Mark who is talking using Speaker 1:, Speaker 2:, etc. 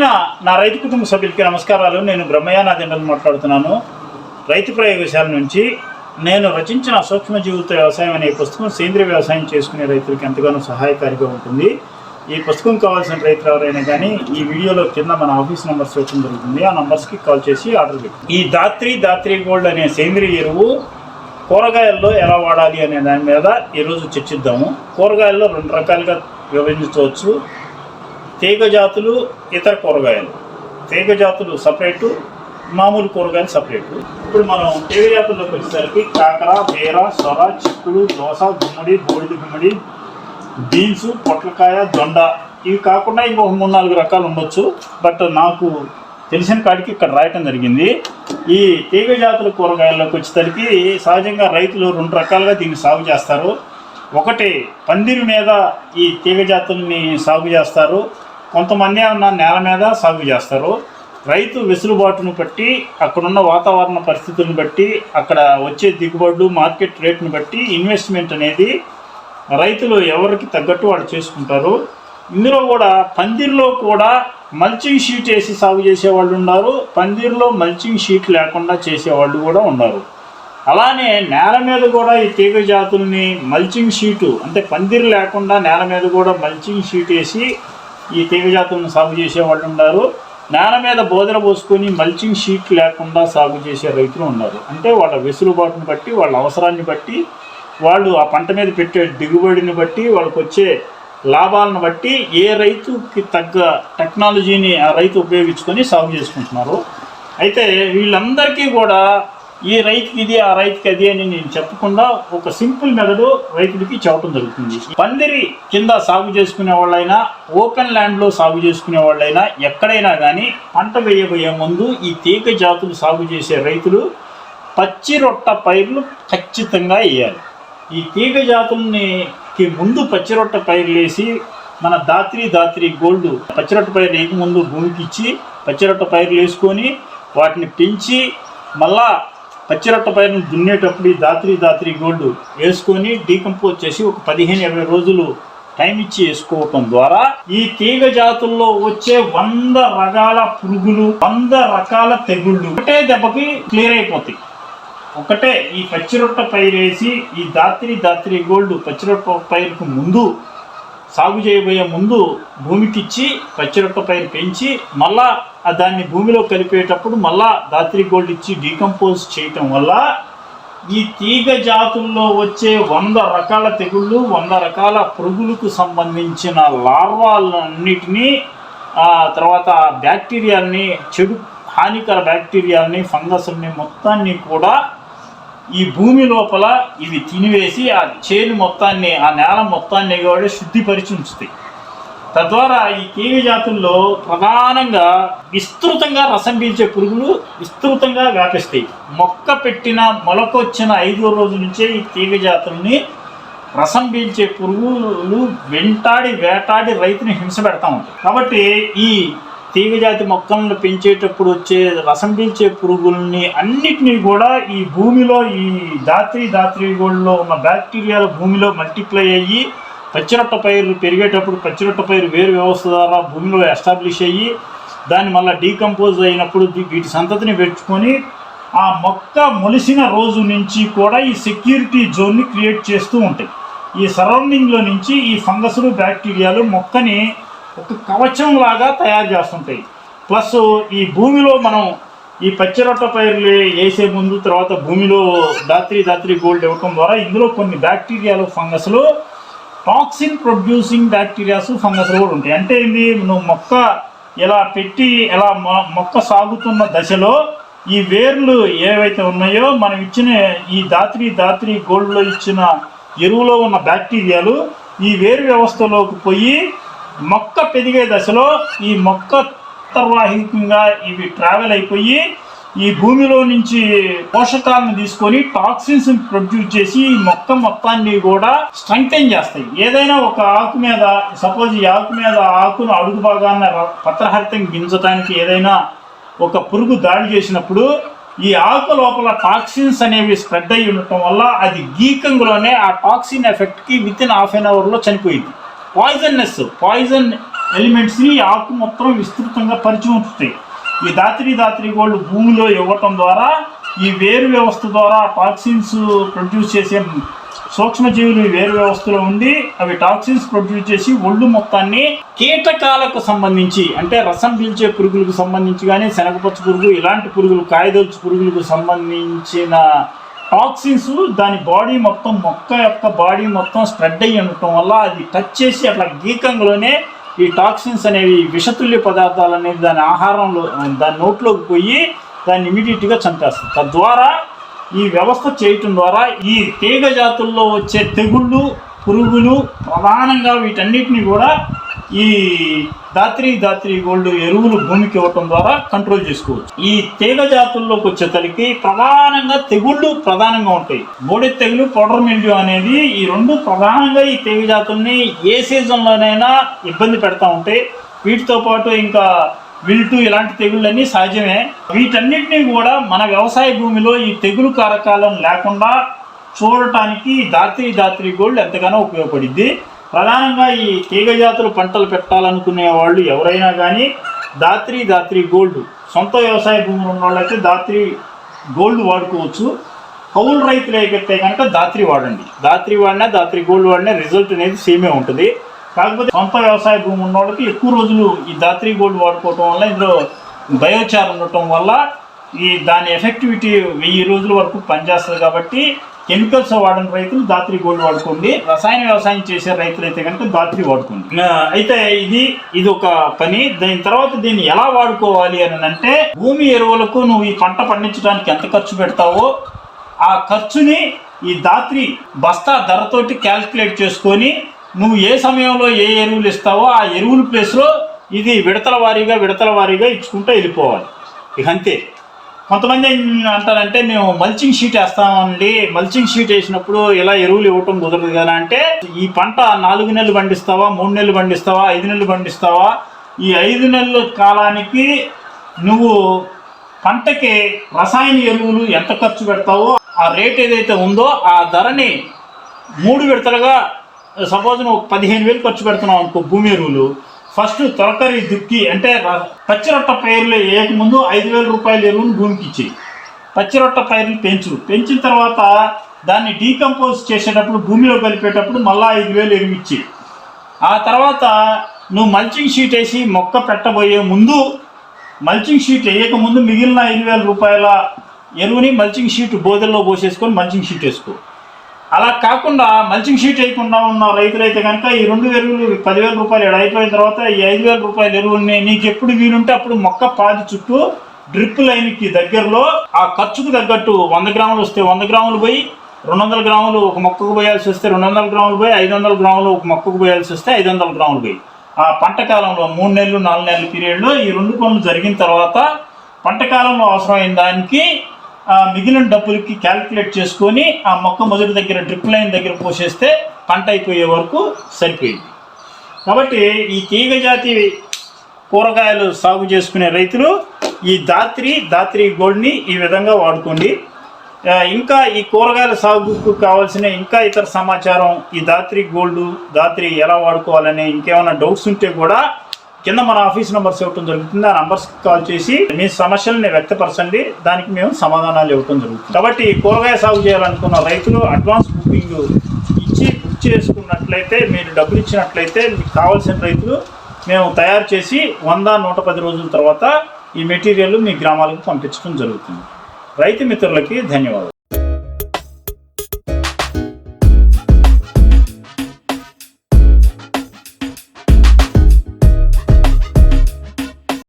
Speaker 1: ప్రియమైన నా రైతు కుటుంబ సభ్యులకి నమస్కారాలు. నేను బ్రహ్మయ్యనాథ్ మాట్లాడుతున్నాను. రైతు ప్రయోగశాల నుంచి నేను రచించిన సూక్ష్మజీవిత వ్యవసాయం అనే పుస్తకం సేంద్రియ వ్యవసాయం చేసుకునే రైతులకు ఎంతగానో సహాయకారిగా ఉంటుంది. ఈ పుస్తకం కావాల్సిన రైతులు ఎవరైనా కానీ ఈ వీడియోలో కింద మన ఆఫీస్ నెంబర్స్ ఇవ్వడం జరుగుతుంది. ఆ నంబర్స్కి కాల్ చేసి ఆర్డర్ పెట్టి ఈ దాత్రి దాత్రి గోల్డ్ అనే సేంద్రియ ఎరువు కూరగాయల్లో ఎలా వాడాలి అనే దాని మీద ఈరోజు చర్చిద్దాము. కూరగాయల్లో రెండు రకాలుగా విభజించవచ్చు. తీగ జాతులు ఇతర కూరగాయలు. తీగ జాతులు సపరేటు మామూలు కూరగాయలు సపరేటు. ఇప్పుడు మనం తీగ జాతుల్లోకి వచ్చేసరికి కాకర బీర సొర చిక్కుడు దోస గుమ్మడి బోడిది గుమ్మడి బీన్స్ పొట్లకాయ దొండ. ఇవి కాకుండా ఇంకొక మూడు నాలుగు రకాలు ఉండొచ్చు. బట్ నాకు తెలిసిన కాడికి ఇక్కడ రాయటం జరిగింది. ఈ తీగ జాతుల కూరగాయల్లోకి వచ్చేసరికి సహజంగా రైతులు రెండు రకాలుగా దీన్ని సాగు చేస్తారు. ఒకటి పందిరి మీద ఈ తీగ జాతుల్ని సాగు చేస్తారు. కొంతమంది ఉన్న నేల మీద సాగు చేస్తారు. రైతు వెసులుబాటును బట్టి అక్కడున్న వాతావరణ పరిస్థితులను బట్టి అక్కడ వచ్చే దిగుబడులు మార్కెట్ రేట్ను బట్టి ఇన్వెస్ట్మెంట్ అనేది రైతులు ఎవరికి తగ్గట్టు వాళ్ళు చేసుకుంటారు. ఇందులో కూడా పందిర్లో కూడా మల్చింగ్ షీట్ వేసి సాగు చేసే వాళ్ళు ఉన్నారు. పందిర్లో మల్చింగ్ షీట్ లేకుండా చేసేవాళ్ళు కూడా ఉన్నారు. అలానే నేల మీద కూడా ఈ తీగ జాతుల్ని మల్చింగ్ షీటు అంటే పందిరి లేకుండా నేల మీద కూడా మల్చింగ్ షీట్ వేసి ఈ తీగ జాతులను సాగు చేసే వాళ్ళు ఉన్నారు. నేల మీద బోధన పోసుకొని మల్చింగ్ షీట్ లేకుండా సాగు చేసే రైతులు ఉన్నారు. అంటే వాళ్ళ వెసులుబాటును బట్టి వాళ్ళ అవసరాన్ని బట్టి వాళ్ళు ఆ పంట మీద పెట్టే దిగుబడిని బట్టి వాళ్ళకి వచ్చే లాభాలను బట్టి ఏ రైతుకి తగ్గ టెక్నాలజీని ఆ రైతు ఉపయోగించుకొని సాగు చేసుకుంటున్నారు. అయితే వీళ్ళందరికీ కూడా ఈ రైతుకి ఇది ఆ రైతుకి అది అని నేను చెప్పకుండా ఒక సింపుల్ మెథడ్ రైతులకి చెప్పడం జరుగుతుంది. పందిరి కింద సాగు చేసుకునే వాళ్ళైనా ఓపెన్ ల్యాండ్లో సాగు చేసుకునే వాళ్ళైనా ఎక్కడైనా కానీ పంట వేయబోయే ముందు ఈ తీగ జాతులు సాగు చేసే రైతులు పచ్చి రొట్ట పైర్లు ఖచ్చితంగా వేయాలి. ఈ తీగ జాతుల్ని ముందు పచ్చిరొట్ట పైర్లు వేసి మన దాత్రి దాత్రి గోల్డ్ పచ్చిరొట్ట పైర్లు వేయకముందు భూమికి ఇచ్చి పచ్చిరొట్ట పైర్లు వేసుకొని వాటిని పెంచి మళ్ళా పచ్చిరొట్ట పైరును దున్నేటప్పుడు ఈ దాత్రి దాత్రి గోల్డ్ వేసుకొని డీకంపోజ్ చేసి ఒక పదిహేను ఇరవై రోజులు టైం ఇచ్చి వేసుకోవటం ద్వారా ఈ తీగ జాతుల్లో వచ్చే వంద రకాల పురుగులు వంద రకాల తెగుళ్ళు ఒకటే దెబ్బకి క్లియర్ అయిపోతాయి. ఒకటే ఈ పచ్చిరొట్ట పైరేసి ఈ దాత్రి దాత్రి గోల్డ్ పచ్చిరొట్ట పైరుకు ముందు సాగు చేయబోయే ముందు భూమికిచ్చి పచ్చిరొట్ట పైరు పెంచి మళ్ళా దాన్ని భూమిలో కలిపేటప్పుడు మళ్ళా దాత్రి గోల్డ్ ఇచ్చి డీకంపోజ్ చేయటం వల్ల ఈ తీగ జాతుల్లో వచ్చే వంద రకాల తెగుళ్ళు వంద రకాల పురుగులకు సంబంధించిన లార్వాలన్నిటినీ తర్వాత బ్యాక్టీరియాల్ని చెడు హానికర బ్యాక్టీరియాల్ని ఫంగస్ని మొత్తాన్ని కూడా ఈ భూమి లోపల ఇవి తినివేసి ఆ చేను మొత్తాన్ని ఆ నేల మొత్తాన్ని కూడా శుద్ధిపరిచి ఉంచుతాయి. తద్వారా ఈ తీగ జాతుల్లో ప్రధానంగా విస్తృతంగా రసం పీల్చే పురుగులు విస్తృతంగా వ్యాపిస్తాయి. మొక్క పెట్టిన మొలకొచ్చిన ఐదో రోజు నుంచే ఈ తీగ జాతుల్ని రసం పీల్చే పురుగులు వెంటాడి వేటాడి రైతుని హింస పెడతా ఉంటాయి. కాబట్టి ఈ తీగజాతి మొక్కలను పెంచేటప్పుడు వచ్చే రసం పీల్చే పురుగుల్ని అన్నిటినీ కూడా ఈ భూమిలో ఈ దాత్రి దాత్రి గోళ్ళలో ఉన్న బ్యాక్టీరియాలు భూమిలో మల్టిప్లై అయ్యి పచ్చిరొట్ట పైరు పెరిగేటప్పుడు పచ్చిరొట్ట పైరు వేరు వ్యవస్థ ద్వారా భూమిలో ఎస్టాబ్లిష్ అయ్యి దాన్ని మళ్ళీ డీకంపోజ్ అయినప్పుడు వీటి సంతతిని పెంచుకొని ఆ మొక్క మొలిసిన రోజు నుంచి కూడా ఈ సెక్యూరిటీ జోన్ని క్రియేట్ చేస్తూ ఉంటాయి. ఈ సరౌండింగ్లో నుంచి ఈ ఫంగస్లు బ్యాక్టీరియాలు మొక్కని ఒక కవచం లాగా తయారు చేస్తుంటాయి. ప్లస్ ఈ భూమిలో మనం ఈ పచ్చిరొట్ట పైర్లు వేసే ముందు తర్వాత భూమిలో దాత్రి దాత్రి గోల్డ్ ఇవ్వటం ద్వారా ఇందులో కొన్ని బ్యాక్టీరియాలు ఫంగస్లు టాక్సిన్ ప్రొడ్యూసింగ్ బ్యాక్టీరియాస్ ఫంగస్లు కూడా ఉంటాయి. అంటే ఏంది? నువ్వు మొక్క ఇలా పెట్టి ఇలా మొక్క సాగుతున్న దశలో ఈ వేర్లు ఏవైతే ఉన్నాయో మనం ఇచ్చిన ఈ దాత్రి దాత్రి గోల్డ్లో ఇచ్చిన ఎరువులో ఉన్న బ్యాక్టీరియాలు ఈ వేరు వ్యవస్థలోకి పోయి మొక్క పెరిగే దశలో ఈ మొక్క అంతర్వాహికంగా ఇవి ట్రావెల్ అయిపోయి ఈ భూమిలో నుంచి పోషకాలను తీసుకొని టాక్సిన్స్ ప్రొడ్యూస్ చేసి ఈ మొక్క మొత్తాన్ని కూడా స్ట్రెంగ్తైన్ చేస్తాయి. ఏదైనా ఒక ఆకు మీద సపోజ్ ఈ ఆకు మీద ఆకును అడుగు భాగాన ర- పత్రహరితం గింజటానికి ఏదైనా ఒక పురుగు దాడి చేసినప్పుడు ఈ ఆకు లోపల టాక్సిన్స్ అనేవి స్ప్రెడ్ అయి ఉండటం వల్ల అది గీకంలోనే ఆ టాక్సిన్ ఎఫెక్ట్కి విత్ ఇన్ హాఫ్ అన్ అవర్లో చనిపోయింది. పాయిజన్నెస్ పాయిజన్ ఎలిమెంట్స్ని ఆకు మొత్తం విస్తృతంగా పరిచి ఉంచుతాయి. ఈ దాత్రి దాత్రి గోల్డ్ భూమిలో ఇవ్వటం ద్వారా ఈ వేరు వ్యవస్థ ద్వారా టాక్సిన్స్ ప్రొడ్యూస్ చేసే సూక్ష్మజీవులు ఈ వేరు వ్యవస్థలో ఉండి అవి టాక్సిన్స్ ప్రొడ్యూస్ చేసి ఒళ్ళు మొత్తాన్ని కీటకాలకు సంబంధించి అంటే రసం పీల్చే పురుగులకు సంబంధించి కానీ శనగపచ్చ పురుగు ఇలాంటి పురుగులు కాయదొలుచు పురుగులకు సంబంధించిన టాక్సిన్స్ దాని బాడీ మొత్తం మొక్క యొక్క బాడీ మొత్తం స్ప్రెడ్ అయ్యి ఉండటం వల్ల అది టచ్ చేసి అట్లా గీకంలోనే ఈ టాక్సిన్స్ అనేవి విషతుల్య పదార్థాలు అనేవి దాని ఆహారంలో దాని నోట్లోకి పోయి దాన్ని ఇమీడియట్గా చంపేస్తుంది తద్వారా ఈ వ్యవస్థ చేయటం ద్వారా ఈ తీగ జాతుల్లో వచ్చే తెగుళ్ళు పురుగులు ప్రధానంగా వీటన్నిటిని కూడా ఈ దాత్రి దాత్రి గోల్డ్ ఎరువులు భూమికి ఇవ్వటం ద్వారా కంట్రోల్ చేసుకోవచ్చు. ఈ తీగ జాతుల్లోకి వచ్చేసరికి ప్రధానంగా తెగుళ్ళు ప్రధానంగా ఉంటాయి. బోడె తెగులు పౌడర్ మిల్డ్యూ అనేది ఈ రెండు ప్రధానంగా ఈ తీగ జాతుల్ని ఏ సీజన్లోనైనా ఇబ్బంది పెడతా ఉంటాయి. వీటితో పాటు ఇంకా విల్టు ఇలాంటి తెగుళ్ళన్నీ సహజమే. వీటన్నింటినీ కూడా మన వ్యవసాయ భూమిలో ఈ తెగులు కారకాలను లేకుండా చూడటానికి దాత్రి దాత్రి గోల్డ్ ఎంతగానో ఉపయోగపడింది ప్రధానంగా ఈ తీగ జాతులు పంటలు పెట్టాలనుకునే వాళ్ళు ఎవరైనా కానీ దాత్రి దాత్రి గోల్డ్ సొంత వ్యవసాయ భూములు ఉన్న వాళ్ళైతే దాత్రి గోల్డ్ వాడుకోవచ్చు. కౌలు రైతులు అయితే కనుక దాత్రి వాడండి. దాత్రి వాడినా దాత్రి గోల్డ్ వాడినా రిజల్ట్ అనేది సేమే ఉంటుంది. కాకపోతే సొంత వ్యవసాయ భూమి ఉన్న వాళ్ళకి ఎక్కువ రోజులు ఈ దాత్రి గోల్డ్ వాడుకోవటం వల్ల ఇందులో బయోచార్ ఉండటం వల్ల ఈ దాని ఎఫెక్టివిటీ వెయ్యి రోజుల వరకు పనిచేస్తుంది కాబట్టి కెమికల్స్ వాడని రైతులు దాత్రి గోల్డ్ వాడుకోండి. రసాయన వ్యవసాయం చేసే రైతులు అయితే కనుక దాత్రి వాడుకోండి. అయితే ఇది ఇది ఒక పని. దాని తర్వాత దీన్ని ఎలా వాడుకోవాలి అని అంటే భూమి ఎరువులకు నువ్వు ఈ పంట పండించడానికి ఎంత ఖర్చు పెడతావో ఆ ఖర్చుని ఈ దాత్రి బస్తా ధరతోటి క్యాల్కులేట్ చేసుకొని నువ్వు ఏ సమయంలో ఏ ఎరువులు ఇస్తావో ఆ ఎరువుల ప్లేస్లో ఇది విడతల వారీగా విడతల వారీగా ఇచ్చుకుంటూ వెళ్ళిపోవాలి. ఇక అంతే. కొంతమంది అంటారంటే మేము మల్చింగ్ షీట్ వేస్తామండి. మల్చింగ్ షీట్ వేసినప్పుడు ఇలా ఎరువులు ఇవ్వటం కుదరదు కదా అంటే ఈ పంట నాలుగు నెలలు పండిస్తావా మూడు నెలలు పండిస్తావా ఐదు నెలలు పండిస్తావా? ఈ ఐదు నెలల కాలానికి నువ్వు పంటకి రసాయన ఎరువులు ఎంత ఖర్చు పెడతావో ఆ రేట్ ఏదైతే ఉందో ఆ ధరని మూడు విడతలుగా సపోజ్ నువ్వు పదిహేను వేలు ఖర్చు పెడుతున్నావు అనుకో భూమి ఎరువులు. ఫస్ట్ తొలకరి దుక్కి అంటే పచ్చిరొట్ట పైర్లు వేయకముందు ఐదు వేల రూపాయల ఎరువును భూమికి ఇచ్చేయి. పచ్చిరొట్ట పైర్లు పెంచు పెంచిన తర్వాత దాన్ని డీకంపోజ్ చేసేటప్పుడు భూమిలో కలిపేటప్పుడు మళ్ళీ ఐదు వేలు ఎరువు ఇచ్చి ఆ తర్వాత నువ్వు మల్చింగ్ షీట్ వేసి మొక్క పెట్టబోయే ముందు మల్చింగ్ షీట్ వేయకముందు మిగిలిన ఐదు వేల రూపాయల ఎరువుని మల్చింగ్ షీట్ బోదెల్లో పోసేసుకొని మల్చింగ్ షీట్ వేసుకో. అలా కాకుండా మల్చింగ్ షీట్ వేయకుండా ఉన్న రైతులైతే కనుక ఈ రెండు ఎరువులు పదివేల రూపాయలు ఇక్కడ అయిపోయిన తర్వాత ఈ ఐదు వేల రూపాయల ఎరువుల్ని నీకు ఎప్పుడు వీలుంటే అప్పుడు మొక్క పాది చుట్టూ డ్రిప్ లైన్కి దగ్గరలో ఆ ఖర్చుకు తగ్గట్టు వంద గ్రాములు వస్తే వంద గ్రాములు పోయి రెండు వందల గ్రాములు ఒక మొక్కకు పోయాల్సి వస్తే రెండు వందల గ్రాములు పోయి ఐదు వందల గ్రాములు ఒక మొక్కకు పోయాల్సి వస్తే ఐదు వందల గ్రాములు పోయి. ఆ పంట కాలంలో మూడు నెలలు నాలుగు నెలల పీరియడ్లో ఈ రెండు పనులు జరిగిన తర్వాత పంట కాలంలో అవసరమైన దానికి మిగిలిన డబ్బులకి క్యాలిక్యులేట్ చేసుకొని ఆ మొక్క మొదటి దగ్గర డ్రిప్ లైన్ దగ్గర పోసేస్తే పంట అయిపోయే వరకు సరిపోయింది. కాబట్టి ఈ తీగ జాతి కూరగాయలు సాగు చేసుకునే రైతులు ఈ దాత్రి దాత్రి గోల్డ్ని ఈ విధంగా వాడుకోండి. ఇంకా ఈ కూరగాయల సాగుకు కావాల్సిన ఇంకా ఇతర సమాచారం ఈ దాత్రి గోల్డ్ దాత్రి ఎలా వాడుకోవాలనే ఇంకేమైనా డౌట్స్ ఉంటే కూడా కింద మన ఆఫీస్ నెంబర్స్ ఇవ్వటం జరుగుతుంది. ఆ నంబర్స్కి కాల్ చేసి మీ సమస్యల్ని వ్యక్తపరచండి. దానికి మేము సమాధానాలు ఇవ్వటం జరుగుతుంది. కాబట్టి కూరగాయ సాగు చేయాలనుకున్న రైతులు అడ్వాన్స్ బుకింగ్ ఇచ్చి బుక్ చేసుకున్నట్లయితే మీరు డబ్బులు ఇచ్చినట్లయితే మీకు కావాల్సిన రైతులు మేము తయారు చేసి వంద నూట పది రోజుల తర్వాత ఈ మెటీరియల్ మీ గ్రామాలకు పంపించడం జరుగుతుంది. రైతు మిత్రులకి ధన్యవాదాలు.